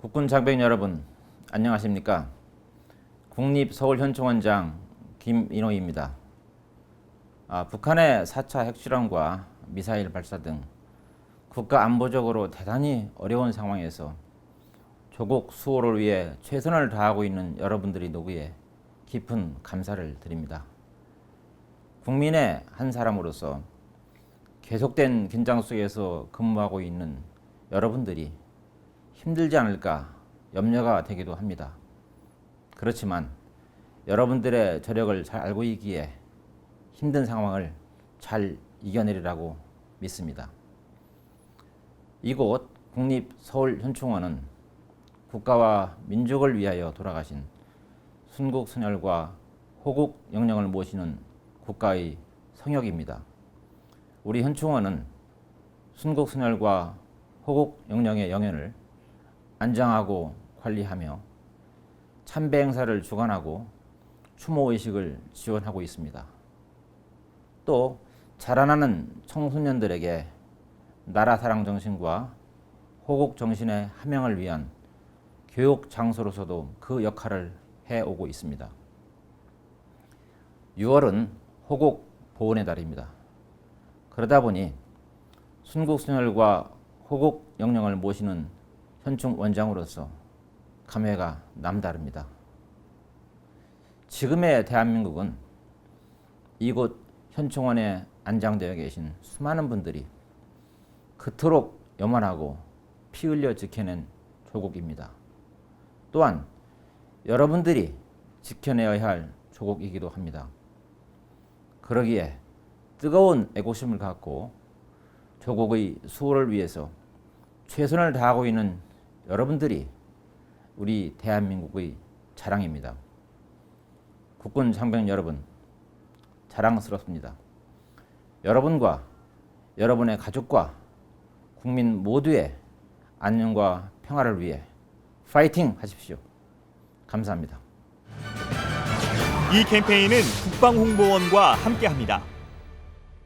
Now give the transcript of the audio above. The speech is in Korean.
국군 장병 여러분 안녕하십니까? 국립 서울현충원장 김인호입니다. 아, 북한의 4차 핵실험과 미사일 발사 등 국가 안보적으로 대단히 어려운 상황에서 조국 수호를 위해 최선을 다하고 있는 여러분들이 노구에 깊은 감사를 드립니다. 국민의 한 사람으로서 계속된 긴장 속에서 근무하고 있는 여러분들이 힘들지 않을까 염려가 되기도 합니다. 그렇지만 여러분들의 저력을 잘 알고 있기에 힘든 상황을 잘 이겨내리라고 믿습니다. 이곳 국립서울현충원은 국가와 민족을 위하여 돌아가신 순국 선열과 호국 영령을 모시는 국가의 성역입니다. 우리 현충원은 순국 선열과 호국 영령의 영현을 안장하고 관리하며 참배 행사를 주관하고 추모 의식을 지원하고 있습니다. 또 자라나는 청소년들에게 나라 사랑 정신과 호국 정신의 함양을 위한 교육 장소로서도 그 역할을 해 오고 있습니다. 6월은 호국 보훈의 달입니다. 그러다 보니 순국순열과 호국 영령을 모시는 현충 원장으로서 감회가 남다릅니다. 지금의 대한민국은 이곳 현충원에 안장되어 계신 수많은 분들이 그토록 염원하고 피 흘려 지켜낸 조국입니다. 또한 여러분들이 지켜내야 할 조국이기도 합니다. 그러기에 뜨거운 애고심을 갖고 조국의 수호를 위해서 최선을 다하고 있는 여러분들이 우리 대한민국의 자랑입니다. 국군 장병 여러분, 자랑스럽습니다. 여러분과 여러분의 가족과 국민 모두의 안녕과 평화를 위해 파이팅 하십시오. 감사합니다. 이 캠페인은 국방홍보원과 함께합니다.